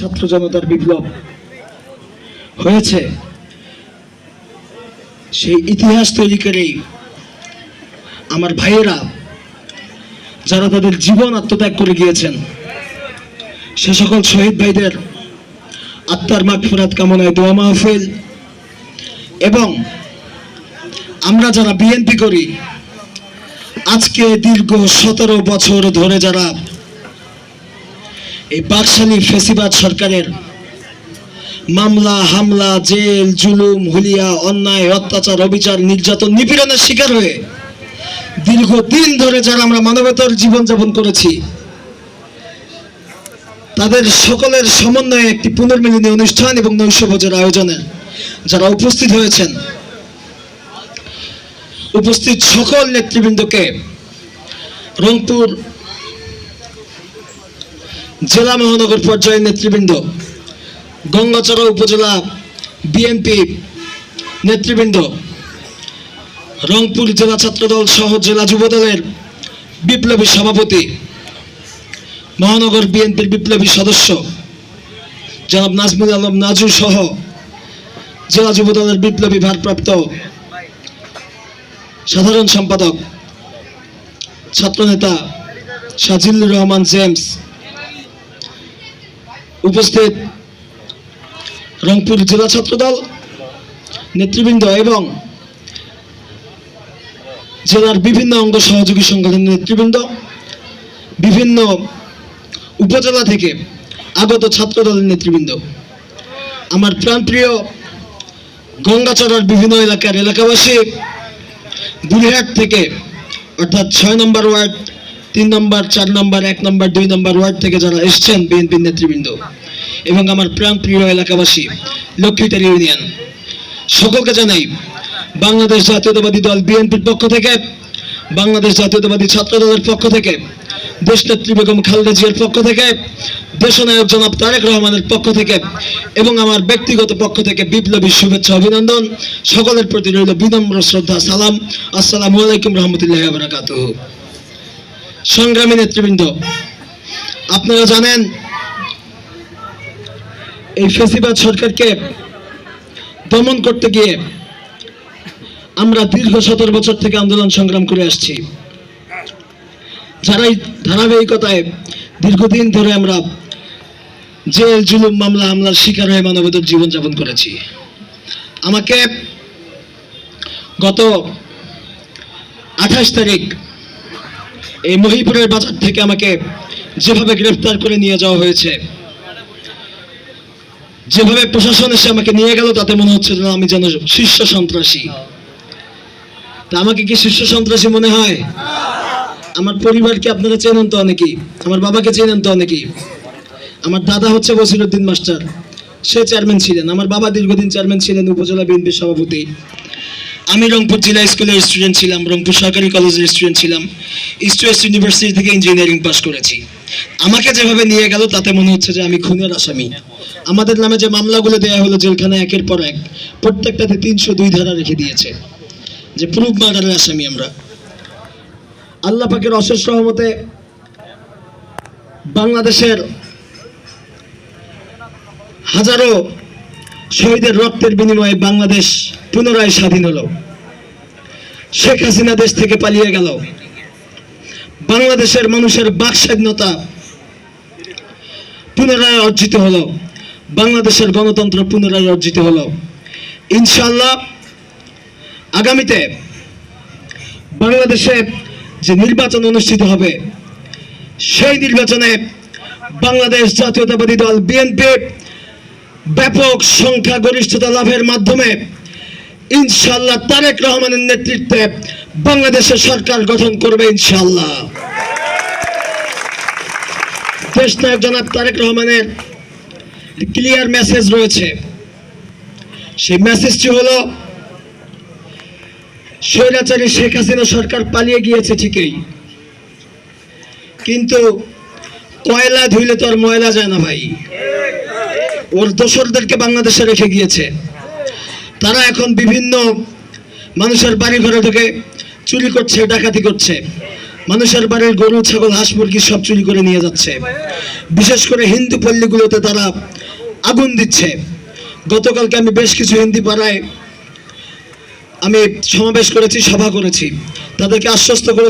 ছাত্র জনতার বিপ্লব হয়েছে, সেই ইতিহাস তৈরি করেই আমার ভাইয়েরা যারা তাদের জীবন আত্মত্যাগ করে গিয়েছেন, সে সকল শহীদ ভাইদের আত্মার মাগফিরাত কামনায় দোয়া মাহফিল এবং আমরা যারা বিএনপি করি, আজকে দীর্ঘ সতেরো বছর ধরে যারা এই বাকশালী ফেসিবাদ সরকারের মামলা, হামলা, জেল, জুলুম, হুলিয়া, অন্যায়, অত্যাচার, অবিচার, নির্যাতন, নিপীড়নের শিকার হয়ে দীর্ঘদিন ধরে যারা আমরা মানবতার জীবনযাপন করেছি, তাদের সকলের সমন্বয়ে একটি পুনর্মিলনী অনুষ্ঠান এবং নৈশভোজের আয়োজনে যারা উপস্থিত হয়েছেন, উপস্থিত সকল নেতৃবৃন্দকে রংপুর জেলা মহানগর পর্যায়ের নেতৃবৃন্দ গঙ্গাচড়া উপজেলা বিএনপি নেতৃবৃন্দ, রংপুর জেলা ছাত্রদল সহ জেলা যুবদলের বিপ্লবী সভাপতি, মহানগর বিএনপির বিপ্লবী সদস্য, জনাব নাজমুল আলম নাজু সহ জেলা যুবদলের বিপ্লবী ভারপ্রাপ্ত সাধারণ সম্পাদক, ছাত্রনেতা সাজিল্লুর রহমান জেমস উপস্থিত রংপুর জেলা ছাত্রদল নেতৃবৃন্দ এবং জেলার বিভিন্ন অঙ্গ সহযোগী সংগঠনের নেতৃবৃন্দ, বিভিন্ন উপজেলা থেকে আগত ছাত্রদলের নেতৃবৃন্দ। আমার প্রাণপ্রিয় গঙ্গাচড়ার বিভিন্ন এলাকার এলাকাবাসী, বুড়িহাট থেকে, অর্থাৎ ছয় নম্বর ওয়ার্ড তিন নম্বর, চার নম্বর, এক নম্বর, দুই নম্বর ওয়ার্ড থেকে যারা এসছেন বিএনপির নেতৃবৃন্দ এবং আমার প্রাণপ্রিয় এলাকাবাসী লক্ষ্মীটারি ইউনিয়ন, সকলকে জানাই বাংলাদেশ জাতীয়তাবাদী দল বিএনপির পক্ষ থেকে, বাংলাদেশ জাতীয়তাবাদী ছাত্র দলের পক্ষ থেকে, দেশনেত্রী বেগম খালেদা জিয়ার পক্ষ থেকে, দেশনায়ক জনাব তারেক রহমানের পক্ষ থেকে এবং আমার ব্যক্তিগত পক্ষ থেকে বিপ্লবী শুভেচ্ছা অভিনন্দন। সকলের প্রতি রইল বিনম্র শ্রদ্ধা, সালাম। আসসালামু আলাইকুম রহমতুল্লাহ বারাকাত সংগ্রামী নেতৃবৃন্দ, আপনারা জানেন এই ফেসিবাদ সরকারকে দমন করতে গিয়ে আমরা দীর্ঘ সতেরো বছর থেকে আন্দোলন সংগ্রাম করে আসছি। যারা এই ধারাবাহিকতায় দীর্ঘদিন ধরে আমরা জেল, জুলুম, মামলা, হামলার শিকার হয়ে মানবতার জীবনযাপন করেছি। আমাকে গত আঠাশ তারিখ এই মহিপুরের বাজার থেকে আমাকে যেভাবে গ্রেফতার করে নিয়ে যাওয়া হয়েছে, যেভাবে প্রশাসন এসে আমাকে নিয়ে গেল, তাতে মনে হচ্ছে যেন আমি যেন শীর্ষ সন্ত্রাসী। তা আমাকে কি শীর্ষ সন্ত্রাসী মনে হয়? আমার পরিবারকে আপনারা চেনেন তো অনেকেই, আমার বাবাকে চেনেন তো অনেকেই। আমার দাদা হচ্ছে বসিরুদ্দিন মাস্টার, সে চেয়ারম্যান ছিলেন। আমার বাবা দীর্ঘদিন চেয়ারম্যান ছিলেন, উপজেলা বিএনপির সভাপতি। আমি রংপুর জেলা স্কুলের স্টুডেন্ট ছিলাম, রংপুর সরকারি কলেজের স্টুডেন্ট ছিলাম। ইস্ট ওয়েস্ট ইউনিভার্সিটি থেকে ইঞ্জিনিয়ারিং পাস করেছি। আমাকে যেভাবে নিয়ে গেল, তাতে মনে হচ্ছে যে আমি খুনের আসামি। আমাদের নামে যে মামলাগুলো দেওয়া হলো জেলখানে একের পর এক, প্রত্যেকটাতে তিনশো দুই ধারা রেখে দিয়েছে, যে প্রুফ মার্ডারের আসামি আমরা। আল্লাহ পাকের অশেষ রহমতে বাংলাদেশের হাজারো শহীদের রক্তের বিনিময়ে বাংলাদেশ পুনরায় স্বাধীন হলো। শেখ হাসিনা দেশ থেকে পালিয়ে গেল। বাংলাদেশের মানুষের বাক স্বাধীনতা পুনরায় অর্জিত হলো। বাংলাদেশের গণতন্ত্র পুনরায় অর্জিত হলো। ইনশাল্লাহ আগামীতে বাংলাদেশে যে নির্বাচন অনুষ্ঠিত হবে, সেই নির্বাচনে বাংলাদেশ জাতীয়তাবাদী দল, বিএনপি, ব্যাপক সংখ্যাগরিষ্ঠতা লাভের মাধ্যমে ইনশাল্লাহ তারেক রহমানের নেতৃত্বে বাংলাদেশের সরকার গঠন করবে ইনশাল্লাহ দেশ জনাব তারেক রহমানের ক্লিয়ার মেসেজ রয়েছে। সেই মেসেজটি হলো, স্বৈরাচারী শেখ হাসিনা সরকার পালিয়ে গিয়েছে ঠিকই। কিন্তু কয়লা ধুইলে তো আর ময়লা যায় না ভাই। ওর দোসরদেরকে বাংলাদেশে রেখে গিয়েছে। তারা এখন বিভিন্ন মানুষের বাড়ি ঘরে ঢুকে চুরি করছে, ডাকাতি করছে। মানুষের বাড়ির গরু, ছাগল, হাঁস, মুরগি সব চুরি করে নিয়ে যাচ্ছে। বিশেষ করে হিন্দু পল্লীগুলোতে তারা আগুন দিচ্ছে। গতকালকে আমি বেশ কিছু হিন্দি পাড়ায় আমি সমাবেশ করেছি, সভা করেছি। তাদেরকে আশ্বস্ত করেছি